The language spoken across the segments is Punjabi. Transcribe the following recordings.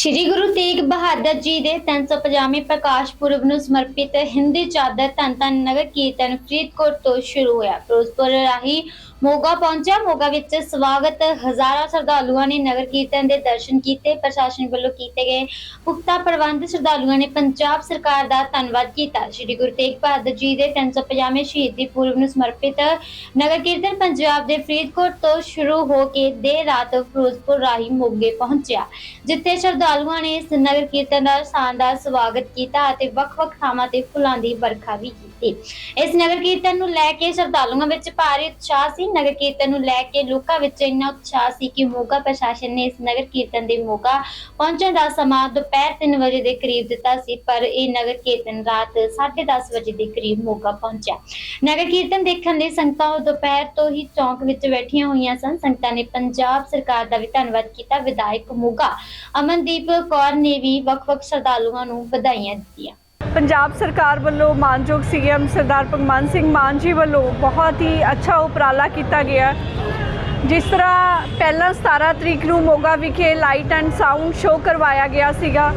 ਸ਼੍ਰੀ ਗੁਰੂ ਤੇਗ ਬਹਾਦਰ ਜੀ ਦੇ 350ਵੇਂ ਪ੍ਰਕਾਸ਼ ਪੁਰਬ ਨੂੰ ਸਮਰਪਿਤ ਹਿੰਦੀ ਚਾਦਰ ਧੰਨ ਧੰਨ ਨਗਰ ਕੀਰਤਨ ਫਰੀਦਕੋਟ ਤੋਂ ਸ਼ੁਰੂ ਹੋਇਆ। ਫਿਰੋਜ਼ਪੁਰ ਰਾਹੀਂ ਮੋਗਾ ਪਹੁੰਚਿਆ। ਮੋਗਾ ਵਿੱਚ ਸਵਾਗਤ ਹਜ਼ਾਰਾਂ ਸ਼ਰਧਾਲੂਆਂ ਨੇ ਨਗਰ ਕੀਰਤਨ ਦੇ ਦਰਸ਼ਨ ਕੀਤੇ, ਪ੍ਰਸ਼ਾਸਨ ਵੱਲੋਂ ਕੀਤੇ ਗਏ ਪੁਖਤਾ ਪ੍ਰਬੰਧ ਸ਼ਰਧਾਲੂਆਂ ਨੇ ਪੰਜਾਬ ਸਰਕਾਰ ਦਾ ਧੰਨਵਾਦ ਕੀਤਾ। ਸ਼੍ਰੀ ਗੁਰੂ ਤੇਗ ਬਹਾਦਰ ਜੀ ਦੇ 350ਵੇਂ ਸ਼ਹੀਦੀ ਪੁਰਬ ਨੂੰ ਸਮਰਪਿਤ ਨਗਰ ਕੀਰਤਨ ਪੰਜਾਬ ਦੇ ਫਰੀਦਕੋਟ ਤੋਂ ਸ਼ੁਰੂ ਹੋ ਕੇ ਦੇਰ ਰਾਤ ਫਿਰੋਜ਼ਪੁਰ ਰਾਹੀਂ ਮੋਗੇ ਪਹੁੰਚਿਆ, ਜਿੱਥੇ ਸ਼ਰਧਾਲੂਆਂ ਨੇ ਇਸ ਨਗਰ ਕੀਰਤਨ ਦਾ ਸ਼ਾਨਦਾਰ ਸਵਾਗਤ ਕੀਤਾ ਅਤੇ ਵੱਖ-ਵੱਖ ਥਾਵਾਂ ਤੇ ਫੁੱਲਾਂ ਦੀ ਵਰਖਾ ਵੀ ਕੀਤੀ। ਇਸ ਨਗਰ ਕੀਰਤਨ ਨੂੰ ਲੈ ਕੇ ਸ਼ਰਧਾਲੂਆਂ ਵਿੱਚ ਭਾਰੀ ਉਤਸ਼ਾਹ ਸੀ। ਨਗਰ ਕੀਰਤਨ ਨੂੰ ਲੈ ਕੇ ਲੋਕਾਂ ਵਿੱਚ ਇੰਨਾ ਉਤਸ਼ਾਹ ਸੀ ਕਿ ਮੋਗਾ ਪ੍ਰਸ਼ਾਸਨ ਨੇ ਇਸ ਨਗਰ ਕੀਰਤਨ ਦੇ ਮੋਗਾ ਪਹੁੰਚਣ ਦਾ ਸਮਾਂ ਦੁਪਹਿਰ 3 ਵਜੇ ਦੇ ਕਰੀਬ ਦਿੱਤਾ ਸੀ, ਪਰ ਇਹ ਨਗਰ ਕੀਰਤਨ ਰਾਤ 10:30 ਵਜੇ ਦੇ ਕਰੀਬ ਮੋਗਾ ਪਹੁੰਚਿਆ। ਨਗਰ ਕੀਰਤਨ ਦੇਖਣ ਲਈ ਸੰਗਤਾਂ ਦੁਪਹਿਰ ਤੋਂ ਹੀ ਚੌਂਕ ਵਿੱਚ ਬੈਠੀਆਂ ਹੋਈਆਂ ਸਨ। ਸੰਗਤਾਂ ਨੇ ਪੰਜਾਬ ਸਰਕਾਰ ਦਾ ਵੀ ਧੰਨਵਾਦ ਕੀਤਾ। ਵਿਧਾਇਕ ਮੋਗਾ ਅਮਨਦੀਪ ਕੌਰ ਨੇ ਵੀ ਵੱਖ-ਵੱਖ ਸ਼ਰਧਾਲੂਆਂ ਨੂੰ ਵਧਾਈਆਂ ਦਿੱਤੀਆਂ। ਪੰਜਾਬ ਸਰਕਾਰ ਵੱਲੋਂ ਮਾਨਯੋਗ ਸੀਐਮ ਸਰਦਾਰ ਭਗਵੰਤ ਸਿੰਘ ਮਾਨ ਜੀ ਵੱਲੋਂ ਬਹੁਤ ਹੀ ਅੱਛਾ ਉਪਰਾਲਾ ਕੀਤਾ ਗਿਆ ਜਿਸ ਤਰ੍ਹਾਂ ਪਹਿਲਾਂ 17 ਤਰੀਕ ਨੂੰ ਮੋਗਾ ਵਿਖੇ ਲਾਈਟ ਐਂਡ ਸਾਊਂਡ ਸ਼ੋਅ ਕਰਵਾਇਆ ਗਿਆ ਸੀਗਾ।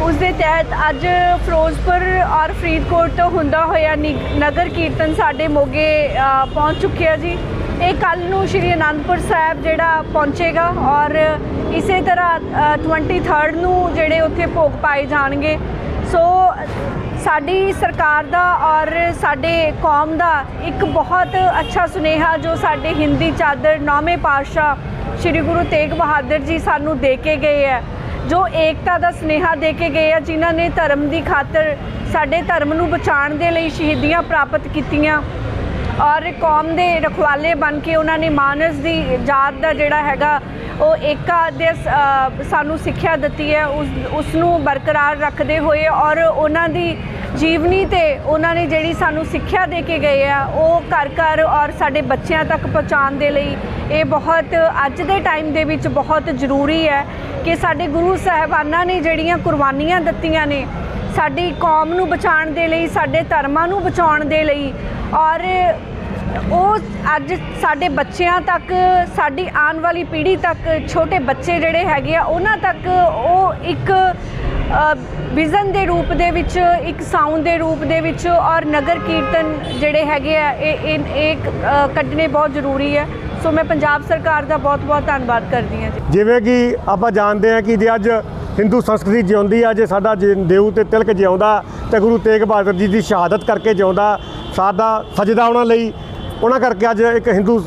ਉਸ ਦੇ ਤਹਿਤ ਅੱਜ ਫਿਰੋਜ਼ਪੁਰ ਔਰ ਫਰੀਦਕੋਟ ਤੋਂ ਹੁੰਦਾ ਹੋਇਆ ਨਿ- ਨਗਰ ਕੀਰਤਨ ਸਾਡੇ ਮੋਗੇ ਅ, ਪਹੁੰਚ ਚੁੱਕਿਆ ਜੀ। ਇਹ ਕੱਲ ਨੂੰ ਸ਼੍ਰੀ ਅਨੰਦਪੁਰ ਸਾਹਿਬ ਜਿਹੜਾ ਪਹੁੰਚੇਗਾ ਔਰ ਇਸੇ ਤਰ੍ਹਾਂ ਅ, 23rd ਨੂੰ ਜਿਹੜੇ ਉੱਥੇ ਭੋਗ ਪਾਏ ਜਾਣਗੇ। ਸੋ ਸਾਡੀ ਸਰਕਾਰ ਦਾ ਔਰ ਸਾਡੇ ਕੌਮ ਦਾ ਇੱਕ ਬਹੁਤ ਅੱਛਾ ਸੁਨੇਹਾ ਜੋ ਸਾਡੇ ਹਿੰਦੀ ਚਾਦਰ ਨੌਵੇਂ ਪਾਤਸ਼ਾਹ ਸ੍ਰੀ ਗੁਰੂ ਤੇਗ ਬਹਾਦਰ ਜੀ ਸਾਨੂੰ ਦੇ ਕੇ ਗਏ ਹੈ, ਜੋ ਏਕਤਾ ਦਾ ਸੁਨੇਹਾ ਦੇ ਕੇ ਗਏ ਆ ਜਿਨ੍ਹਾਂ ਨੇ ਧਰਮ ਦੀ ਖਾਤਰ ਸਾਡੇ ਧਰਮ ਨੂੰ ਬਚਾਉਣ ਦੇ ਲਈ ਸ਼ਹੀਦੀਆਂ ਪ੍ਰਾਪਤ ਕੀਤੀਆਂ। ਔਰ ਕੌਮ ਦੇ ਰਖਵਾਲੇ ਬਣ ਕੇ ਉਹਨਾਂ ਨੇ ਮਾਨਸ ਦੀ ਜਾਤ ਦਾ ਜਿਹੜਾ ਹੈਗਾ ਉਹ ਏਕਾ ਦੇ ਸਾਨੂੰ ਸਿੱਖਿਆ ਦਿੱਤੀ ਹੈ, ਉਸ ਉਸ ਨੂੰ ਬਰਕਰਾਰ ਰੱਖਦੇ ਹੋਏ ਔਰ ਉਹਨਾਂ ਦੀ ਜੀਵਨੀ ਤੇ ਉਹਨਾਂ ਨੇ ਜਿਹੜੀ ਸਾਨੂੰ ਸਿੱਖਿਆ ਦੇ ਕੇ ਗਏ ਆ, ਉਹ ਘਰ ਘਰ ਔਰ ਸਾਡੇ ਬੱਚਿਆਂ ਤੱਕ ਪਹੁੰਚਾਉਣ ਦੇ ਲਈ ਇਹ ਬਹੁਤ, ਅੱਜ ਦੇ ਟਾਈਮ ਦੇ ਵਿੱਚ ਬਹੁਤ ਜ਼ਰੂਰੀ ਹੈ ਕਿ ਸਾਡੇ ਗੁਰੂ ਸਾਹਿਬਾਨਾਂ ਨੇ ਜਿਹੜੀਆਂ ਕੁਰਬਾਨੀਆਂ ਦਿੱਤੀਆਂ ਨੇ, ਸਾਡੀ ਕੌਮ ਨੂੰ ਬਚਾਉਣ ਦੇ ਲਈ, ਸਾਡੇ ਧਰਮਾਂ ਨੂੰ ਬਚਾਉਣ ਦੇ ਲਈ ਔਰ ਉਹ ਅੱਜ ਸਾਡੇ ਬੱਚਿਆਂ ਤੱਕ, ਸਾਡੀ ਆਉਣ ਵਾਲੀ ਪੀੜ੍ਹੀ ਤੱਕ, ਛੋਟੇ ਬੱਚੇ ਜਿਹੜੇ ਹੈਗੇ ਆ, ਉਹਨਾਂ ਤੱਕ ਉਹ ਇੱਕ ਵਿਜ਼ਨ ਦੇ ਰੂਪ ਦੇ ਵਿੱਚ, ਇੱਕ ਸਾਊਂਡ ਦੇ ਰੂਪ ਦੇ ਵਿੱਚ ਔਰ ਨਗਰ ਕੀਰਤਨ ਜਿਹੜੇ ਹੈਗੇ ਆ, ਇਹ ਇਹ ਕੱਢਣੇ ਬਹੁਤ ਜ਼ਰੂਰੀ ਹੈ। ਸੋ ਮੈਂ ਪੰਜਾਬ ਸਰਕਾਰ ਦਾ ਬਹੁਤ ਬਹੁਤ ਧੰਨਵਾਦ ਕਰਦੀ ਹਾਂ ਜੀ। ਜਿਵੇਂ ਕਿ ਆਪਾਂ ਜਾਣਦੇ ਹਾਂ ਕਿ ਜੇ ਅੱਜ ਹਿੰਦੂ ਸੰਸਕ੍ਰਿਤੀ ਜਿਉਂਦੀ ਆ, ਜੇ ਸਾਡਾ ਜੇ ਦੇਊ ਤੇ ਤਿਲਕ ਜਿਉਂਦਾ ਤੇ ਗੁਰੂ ਤੇਗ ਬਹਾਦਰ ਜੀ ਦੀ ਸ਼ਹਾਦਤ ਕਰਕੇ ਜਿਉਂਦਾ, ਸਾਡਾ ਸਜਦਾ ਉਹਨਾਂ ਲਈ ਉਹਨਾਂ ਕਰਕੇ ਅੱਜ ਇੱਕ ਹਿੰਦੂ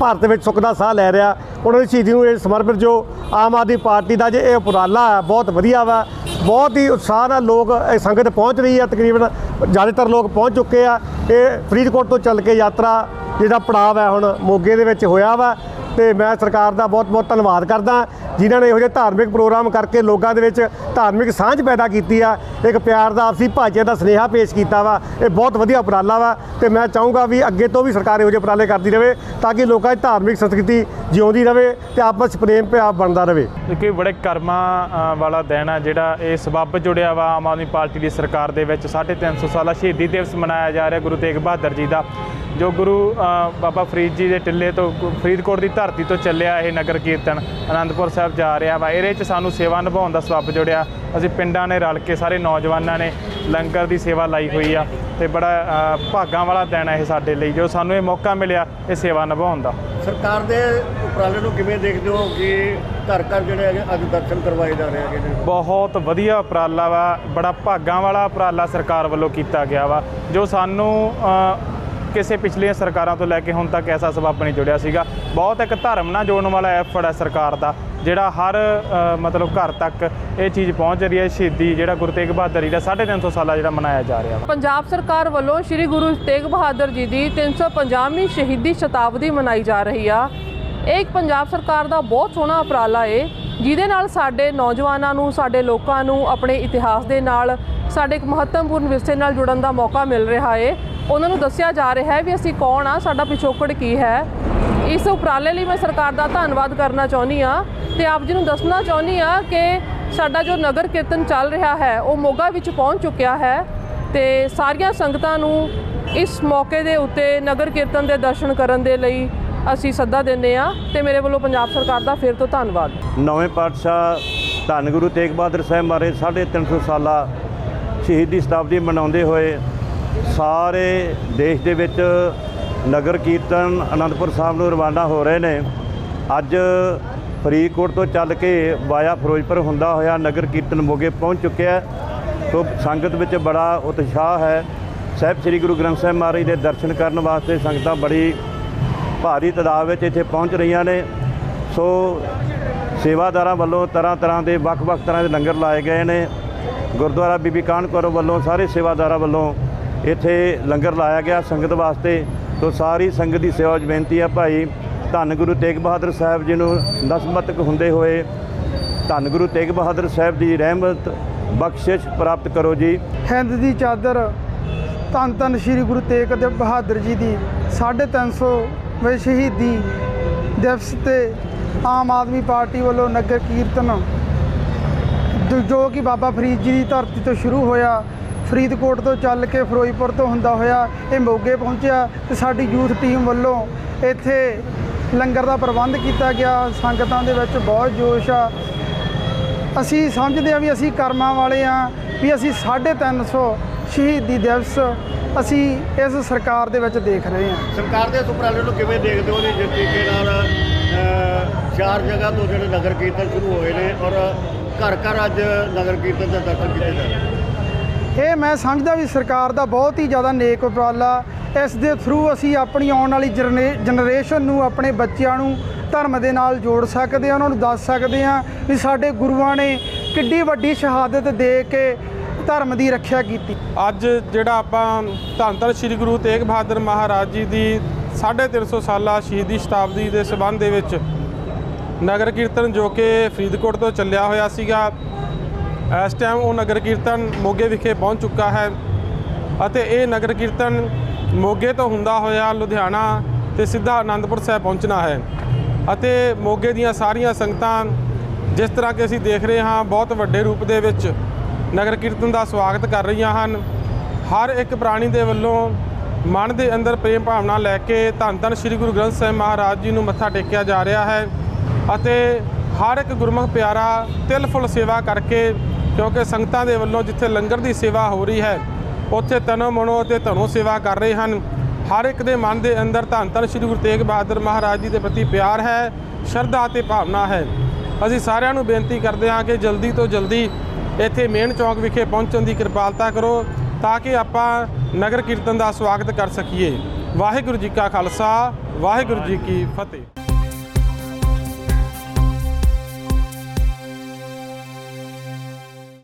ਭਾਰਤ ਵਿੱਚ ਸੁੱਖ ਦਾ ਸਾਹ ਲੈ ਰਿਹਾ। ਉਹਨਾਂ ਦੀ ਸ਼ਹੀਦੀ ਨੂੰ ਇਹ ਸਮਰਪਿਤ ਜੋ ਆਮ ਆਦਮੀ ਪਾਰਟੀ ਦਾ ਜੇ ਇਹ ਉਪਰਾਲਾ ਹੈ, ਬਹੁਤ ਵਧੀਆ ਵਾ। ਬਹੁਤ ਹੀ ਉਤਸ਼ਾਹ ਨਾਲ ਲੋਕ ਇਹ ਸੰਗਤ ਪਹੁੰਚ ਰਹੀ ਹੈ। ਤਕਰੀਬਨ ਜ਼ਿਆਦਾਤਰ ਲੋਕ ਪਹੁੰਚ ਚੁੱਕੇ ਆ। ਇਹ ਫਰੀਦਕੋਟ ਤੋਂ ਚੱਲ ਕੇ ਯਾਤਰਾ ਜਿਹੜਾ ਪੜਾਅ ਹੈ ਹੁਣ ਮੋਗੇ ਦੇ ਵਿੱਚ ਹੋਇਆ ਵਾ। ਤੇ ਮੈਂ ਸਰਕਾਰ ਦਾ ਬਹੁਤ-ਬਹੁਤ ਧੰਨਵਾਦ ਕਰਦਾ ਜਿਨ੍ਹਾਂ ਨੇ ਇਹੋ ਜਿਹੇ ਧਾਰਮਿਕ ਪ੍ਰੋਗਰਾਮ ਕਰਕੇ ਲੋਕਾਂ ਦੇ ਵਿੱਚ ਧਾਰਮਿਕ ਸਾਂਝ ਪੈਦਾ ਕੀਤੀ ਆ। ਇੱਕ ਪਿਆਰ ਦਾ ਆਪਸੀ ਭਾਈਚਾਰੇ ਦਾ ਸੁਨੇਹਾ ਪੇਸ਼ ਕੀਤਾ ਵਾ। ਇਹ ਬਹੁਤ ਵਧੀਆ ਉਪਰਾਲਾ ਵਾ ਤੇ ਮੈਂ ਚਾਹੂੰਗਾ ਵੀ ਅੱਗੇ ਤੋਂ ਵੀ ਸਰਕਾਰ ਇਹੋ ਜਿਹੇ ਉਪਰਾਲੇ ਕਰਦੀ ਰਹੇ ਤਾਂ ਕਿ ਲੋਕਾਂ ਦੀ ਧਾਰਮਿਕ ਸੰਸਕ੍ਰਿਤੀ ਜਿਉਂਦੀ ਰਹੇ ਤੇ ਆਪਸ 'ਚ ਪ੍ਰੇਮ ਪਿਆਰ ਬਣਦਾ ਰਹੇ ਕਿ ਬੜੇ ਕਰਮਾਂ ਵਾਲਾ ਦਿਨ ਆ ਜਿਹੜਾ ਇਹ ਸਬੱਬ ਜੁੜਿਆ ਵਾ ਆਮ ਆਦਮੀ ਪਾਰਟੀ ਦੀ ਸਰਕਾਰ ਦੇ ਵਿੱਚ। 350 ਸਾਲਾ ਸ਼ਹੀਦੀ ਦਿਵਸ ਮਨਾਇਆ ਜਾ ਰਿਹਾ ਗੁਰੂ ਤੇਗ ਬਹਾਦਰ ਜੀ ਦਾ। ਜੋ ਗੁਰੂ ਬਾਬਾ ਫਰੀਦ ਜੀ ਦੇ ਟਿੱਲੇ ਤੋਂ ਫਰੀਦਕੋਟ ਦੀ ਧਰਤੀ ਤੋਂ ਚੱਲਿਆ ਇਹ ਨਗਰ ਕੀਰਤਨ ਆਨੰਦਪੁਰ ਸਾਹਿਬ ਜਾ ਰਿਹਾ ਵਾ। ਇਹਦੇ 'ਚ ਸਾਨੂੰ ਸੇਵਾ ਨਿਭਾਉਣ ਦਾ ਸਬੱਬ ਜੁੜਿਆ। ਅਸੀਂ ਪਿੰਡਾਂ ਨੇ ਰਲ ਕੇ ਸਾਰੇ ਨੌਜਵਾਨਾਂ ਨੇ ਲੰਗਰ ਦੀ ਸੇਵਾ ਲਾਈ ਹੋਈ ਆ ਤੇ ਬੜਾ ਭਾਗਾਂ ਵਾਲਾ ਦਿਨ ਹੈ ਇਹ ਸਾਡੇ ਲਈ। ਜੋ ਸਾਨੂੰ ਇਹ ਮੌਕਾ ਮਿਲਿਆ ਇਹ ਸੇਵਾ ਨਿਭਾਉਣ ਦਾ। ਸਰਕਾਰ ਦੇ ਉਪਰਾਲੇ ਨੂੰ ਕਿਵੇਂ ਦੇਖਦੇ ਹੋ ਕਿ ਘਰ ਘਰ ਜਿਹੜੇ ਹੈਗੇ ਅੱਜ ਦਰਸ਼ਨ ਕਰਵਾਏ ਜਾ ਰਹੇ ਹੈਗੇ ਨੇ? ਬਹੁਤ ਵਧੀਆ ਉਪਰਾਲਾ ਵਾ ਬੜਾ ਭਾਗਾਂ ਵਾਲਾ ਉਪਰਾਲਾ ਸਰਕਾਰ ਵੱਲੋਂ ਕੀਤਾ ਗਿਆ ਵਾ ਜੋ ਸਾਨੂੰ ਕਿਸੇ ਪਿਛਲੀਆਂ ਸਰਕਾਰਾਂ ਤੋਂ ਲੈ ਕੇ ਹੁਣ ਤੱਕ ਐਸਾ ਸਬੱਬ ਨਹੀਂ ਜੁੜਿਆ ਸੀਗਾ। ਬਹੁਤ ਇੱਕ ਧਰਮ ਨਾਲ ਜੋੜਨ ਵਾਲਾ ਐਫਰਟ ਹੈ ਸਰਕਾਰ ਦਾ ਜਿਹੜਾ ਹਰ ਮਤਲਬ ਘਰ ਤੱਕ ਇਹ ਚੀਜ਼ ਪਹੁੰਚ ਰਹੀ ਹੈ ਸ਼ਹੀਦੀ ਜਿਹੜਾ ਗੁਰੂ ਤੇਗ ਬਹਾਦਰ ਜੀ ਦਾ 350 ਸਾਲਾ ਜਿਹੜਾ ਮਨਾਇਆ ਜਾ ਰਿਹਾ ਪੰਜਾਬ ਸਰਕਾਰ ਵੱਲੋਂ ਸ੍ਰੀ ਗੁਰੂ ਤੇਗ ਬਹਾਦਰ ਜੀ ਦੀ 350ਵੀਂ ਸ਼ਹੀਦੀ ਸ਼ਤਾਬਦੀ ਮਨਾਈ ਜਾ ਰਹੀ ਆ। ਇਹ ਇੱਕ ਪੰਜਾਬ ਸਰਕਾਰ ਦਾ ਬਹੁਤ ਸੋਹਣਾ ਉਪਰਾਲਾ ਏ, ਜਿਹਦੇ ਨਾਲ ਸਾਡੇ ਨੌਜਵਾਨਾਂ ਨੂੰ, ਸਾਡੇ ਲੋਕਾਂ ਨੂੰ ਆਪਣੇ ਇਤਿਹਾਸ ਦੇ ਨਾਲ, ਸਾਡੇ ਇੱਕ ਮਹੱਤਵਪੂਰਨ ਵਿਰਸੇ ਨਾਲ ਜੁੜਨ ਦਾ ਮੌਕਾ ਮਿਲ ਰਿਹਾ ਏ। ਉਹਨਾਂ ਨੂੰ ਦੱਸਿਆ ਜਾ ਰਿਹਾ ਹੈ ਵੀ ਅਸੀਂ ਕੌਣ ਆ, ਸਾਡਾ ਪਿਛੋਕੜ ਕੀ ਹੈ। ਇਸ ਉਪਰਾਲੇ ਲਈ ਮੈਂ ਸਰਕਾਰ ਦਾ ਧੰਨਵਾਦ ਕਰਨਾ ਚਾਹੁੰਦੀ ਆ ਤੇ ਆਪ ਜੀ ਨੂੰ ਦੱਸਣਾ ਚਾਹੁੰਦੀ ਆ ਕਿ ਸਾਡਾ ਜੋ ਨਗਰ ਕੀਰਤਨ ਚੱਲ ਰਿਹਾ ਹੈ, ਉਹ ਮੋਗਾ ਵਿੱਚ ਪਹੁੰਚ ਚੁੱਕਿਆ ਹੈ ਤੇ ਸਾਰੀਆਂ ਸੰਗਤਾਂ ਨੂੰ ਇਸ ਮੌਕੇ ਦੇ ਉੱਤੇ ਨਗਰ ਕੀਰਤਨ ਦੇ ਦਰਸ਼ਨ ਕਰਨ ਦੇ ਲਈ ਅਸੀਂ ਸੱਦਾ ਦਿੰਦੇ ਆ ਤੇ ਮੇਰੇ ਵੱਲੋਂ ਪੰਜਾਬ ਸਰਕਾਰ ਦਾ ਫਿਰ ਤੋਂ ਧੰਨਵਾਦ। ਨਵੇਂ ਪਾਤਸ਼ਾਹ ਧੰਨ ਗੁਰੂ ਤੇਗ ਬਹਾਦਰ ਸਾਹਿਬ ਮਾਰੇ 350 ਸਾਲਾ ਸ਼ਹੀਦੀ ਸ਼ਤਾਬਦੀ ਮਨਾਉਂਦੇ ਹੋਏ ਸਾਰੇ ਦੇਸ਼ ਦੇ ਵਿੱਚ ਨਗਰ ਕੀਰਤਨ ਅਨੰਦਪੁਰ ਸਾਹਿਬ ਨੂੰ ਰਵਾਨਾ ਹੋ ਰਹੇ ਨੇ। ਅੱਜ ਫਰੀਦਕੋਟ ਤੋਂ ਚੱਲ ਕੇ ਵਾਇਆ ਫਿਰੋਜ਼ਪੁਰ ਹੁੰਦਾ ਹੋਇਆ ਨਗਰ ਕੀਰਤਨ ਮੋਗੇ ਪਹੁੰਚ ਚੁੱਕਿਆ ਹੈ। ਸੋ ਸੰਗਤ ਵਿੱਚ ਬੜਾ ਉਤਸ਼ਾਹ ਹੈ। ਸਾਹਿਬ ਸ੍ਰੀ ਗੁਰੂ ਗ੍ਰੰਥ ਸਾਹਿਬ ਮਹਾਰਾਜ ਦੇ ਦਰਸ਼ਨ ਕਰਨ ਵਾਸਤੇ ਸੰਗਤਾਂ ਬੜੀ ਭਾਰੀ ਤਾਦਾਦ ਵਿੱਚ ਇੱਥੇ ਪਹੁੰਚ ਰਹੀਆਂ ਨੇ। ਸੋ ਸੇਵਾਦਾਰਾਂ ਵੱਲੋਂ ਤਰ੍ਹਾਂ ਤਰ੍ਹਾਂ ਦੇ ਵੱਖ-ਵੱਖ ਤਰ੍ਹਾਂ ਦੇ ਲੰਗਰ ਲਾਏ ਗਏ ਨੇ। ਗੁਰਦੁਆਰਾ ਬੀਬੀ ਕਾਨ ਕੌਰ ਵੱਲੋਂ ਸਾਰੇ ਸੇਵਾਦਾਰਾਂ ਵੱਲੋਂ ਇੱਥੇ ਲੰਗਰ ਲਾਇਆ ਗਿਆ ਸੰਗਤ ਵਾਸਤੇ। ਸੋ ਸਾਰੀ ਸੰਗਤ ਦੀ ਸੇਵਾ 'ਚ ਬੇਨਤੀ ਹੈ ਭਾਈ, ਧੰਨ ਗੁਰੂ ਤੇਗ ਬਹਾਦਰ ਸਾਹਿਬ ਜੀ ਨੂੰ ਨਸਮਤਕ ਹੁੰਦੇ ਹੋਏ, ਧੰਨ ਗੁਰੂ ਤੇਗ ਬਹਾਦਰ ਸਾਹਿਬ ਦੀ ਰਹਿਮਤ ਬਖਸ਼ਿਸ਼ ਪ੍ਰਾਪਤ ਕਰੋ ਜੀ। ਹਿੰਦ ਦੀ ਚਾਦਰ ਧੰਨ ਧੰਨ ਸ੍ਰੀ ਗੁਰੂ ਤੇਗ ਦੇ ਬਹਾਦਰ ਜੀ ਦੀ 350 ਵੇ ਸ਼ਹੀਦੀ ਦਿਵਸ ਤੇ ਆਮ ਆਦਮੀ ਪਾਰਟੀ ਵੱਲੋਂ ਨਗਰ ਕੀਰਤਨ ਜੋ- ਜੋ ਕਿ ਬਾਬਾ ਫਰੀਦ ਜੀ ਦੀ ਧਰਤੀ ਤੋਂ ਸ਼ੁਰੂ ਹੋਇਆ, ਫਰੀਦਕੋਟ ਤੋਂ ਚੱਲ ਕੇ ਫਿਰੋਜ਼ਪੁਰ ਤੋਂ ਹੁੰਦਾ ਹੋਇਆ, ਇਹ ਮੋਗੇ ਪਹੁੰਚਿਆ ਤੇ ਸਾਡੀ ਯੂਥ ਟੀਮ ਵੱਲੋਂ ਇੱਥੇ ਲੰਗਰ ਦਾ ਪ੍ਰਬੰਧ ਕੀਤਾ ਗਿਆ। ਸੰਗਤਾਂ ਦੇ ਵਿੱਚ ਬਹੁਤ ਜੋਸ਼ ਆ। ਅਸੀਂ ਸਮਝਦੇ ਹਾਂ ਵੀ ਅਸੀਂ ਕਰਮਾਂ ਵਾਲੇ ਆ, ਵੀ ਅਸੀਂ 350 ਸ਼ਹੀਦੀ ਦਿਵਸ ਅਸੀਂ ਇਸ ਸਰਕਾਰ ਦੇ ਵਿੱਚ ਦੇਖ ਰਹੇ ਹਾਂ। ਸਰਕਾਰ ਦੇ ਇਸ ਉਪਰਾਲੇ ਨੂੰ ਕਿਵੇਂ ਦੇਖਦੇ ਹੋ ਜੀ? ਜਿਸ ਤਰੀਕੇ ਨਾਲ ਚਾਰ ਜਗ੍ਹਾ ਤੋਂ ਜਿਹੜੇ ਨਗਰ ਕੀਰਤਨ ਸ਼ੁਰੂ ਹੋਏ ਨੇ ਔਰ ਘਰ ਘਰ ਅੱਜ ਨਗਰ ਕੀਰਤਨ ਦੇ ਦਰਸ਼ਨ ਕੀਤੇ ਜਾ ਰਹੇ। ਇਹ ਮੈਂ ਸਮਝਦਾ ਵੀ ਸਰਕਾਰ ਦਾ ਬਹੁਤ ਹੀ ਜ਼ਿਆਦਾ ਨੇਕ ਉਪਰਾਲਾ। ਇਸ ਦੇ ਥਰੂ ਅਸੀਂ ਆਪਣੀ ਆਉਣ ਵਾਲੀ ਜਨਰੇਸ਼ਨ ਨੂੰ ਆਪਣੇ ਬੱਚਿਆਂ ਨੂੰ ਧਰਮ ਦੇ ਨਾਲ ਜੋੜ ਸਕਦੇ ਹਾਂ ਉਹਨਾਂ ਨੂੰ ਦੱਸ ਸਕਦੇ ਹਾਂ ਵੀ ਸਾਡੇ ਗੁਰੂਆਂ ਨੇ ਕਿੱਡੀ ਵੱਡੀ ਸ਼ਹਾਦਤ ਦੇ ਕੇ ਧਰਮ ਦੀ ਰੱਖਿਆ ਕੀਤੀ। ਅੱਜ ਜਿਹੜਾ ਆਪਾਂ ਧੰਨ ਧੰਨ ਸ੍ਰੀ ਗੁਰੂ ਤੇਗ ਬਹਾਦਰ ਮਹਾਰਾਜ ਜੀ ਦੀ 350 ਸਾਲਾ ਸ਼ਹੀਦੀ ਸ਼ਤਾਬਦੀ ਦੇ ਸਬੰਧ ਦੇ ਵਿੱਚ ਨਗਰ ਕੀਰਤਨ ਜੋ ਕਿ ਫਰੀਦਕੋਟ ਤੋਂ ਚੱਲਿਆ ਹੋਇਆ ਸੀਗਾ, ਇਸ ਟਾਈਮ ਉਹ ਨਗਰ ਕੀਰਤਨ ਮੋਗੇ ਵਿਖੇ ਪਹੁੰਚ ਚੁੱਕਾ ਹੈ ਅਤੇ ਇਹ ਨਗਰ ਕੀਰਤਨ ਮੋਗੇ ਤੋਂ ਹੁੰਦਾ ਹੋਇਆ ਲੁਧਿਆਣਾ ਤੇ ਸਿੱਧਾ ਆਨੰਦਪੁਰ ਸਾਹਿਬ ਪਹੁੰਚਣਾ ਹੈ ਅਤੇ ਮੋਗੇ ਦੀਆਂ ਸਾਰੀਆਂ ਸੰਗਤਾਂ ਜਿਸ ਤਰ੍ਹਾਂ ਕਿ ਅਸੀਂ ਦੇਖ ਰਹੇ ਹਾਂ, ਬਹੁਤ ਵੱਡੇ ਰੂਪ ਦੇ ਵਿੱਚ ਨਗਰ ਕੀਰਤਨ ਦਾ ਸਵਾਗਤ ਕਰ ਰਹੀਆਂ ਹਨ। ਹਰ ਇੱਕ ਪ੍ਰਾਣੀ ਦੇ ਵੱਲੋਂ ਮਨ ਦੇ ਅੰਦਰ ਪ੍ਰੇਮ ਭਾਵਨਾ ਲੈ ਕੇ ਧੰਨ ਧੰਨ ਸ੍ਰੀ ਗੁਰੂ ਗ੍ਰੰਥ ਸਾਹਿਬ ਮਹਾਰਾਜ ਜੀ ਨੂੰ ਮੱਥਾ ਟੇਕਿਆ ਜਾ ਰਿਹਾ ਹੈ ਅਤੇ ਹਰ ਇੱਕ ਗੁਰਮੁਖ ਪਿਆਰਾ ਤਿਲ ਫੁੱਲ ਸੇਵਾ ਕਰਕੇ, ਕਿਉਂਕਿ ਸੰਗਤਾਂ ਦੇ ਵੱਲੋਂ ਜਿੱਥੇ ਲੰਗਰ ਦੀ ਸੇਵਾ ਹੋ ਰਹੀ ਹੈ, ਉੱਥੇ ਤਨੋ ਮਨੋ ਅਤੇ ਧਨੋ ਸੇਵਾ ਕਰ ਰਹੇ ਹਨ। ਹਰ ਇੱਕ ਦੇ ਮਨ ਦੇ ਅੰਦਰ ਧੰਨ ਧੰਨ ਸ੍ਰੀ ਗੁਰੂ ਤੇਗ ਬਹਾਦਰ ਮਹਾਰਾਜ ਜੀ ਦੇ ਪ੍ਰਤੀ ਪਿਆਰ ਹੈ, ਸ਼ਰਧਾ ਅਤੇ ਭਾਵਨਾ ਹੈ। ਅਸੀਂ ਸਾਰਿਆਂ ਨੂੰ ਬੇਨਤੀ ਕਰਦੇ ਹਾਂ ਕਿ ਜਲਦੀ ਤੋਂ ਜਲਦੀ ਇੱਥੇ ਮੇਨ ਚੌਂਕ ਵਿਖੇ ਪਹੁੰਚਣ ਦੀ ਕਿਰਪਾਲਤਾ ਕਰੋ ਤਾਂ ਕਿ ਆਪਾਂ ਨਗਰ ਕੀਰਤਨ ਦਾ ਸਵਾਗਤ ਕਰ ਸਕੀਏ। ਵਾਹਿਗੁਰੂ ਜੀ ਕਾ ਖਾਲਸਾ, ਵਾਹਿਗੁਰੂ ਜੀ ਕੀ ਫਤਿਹ।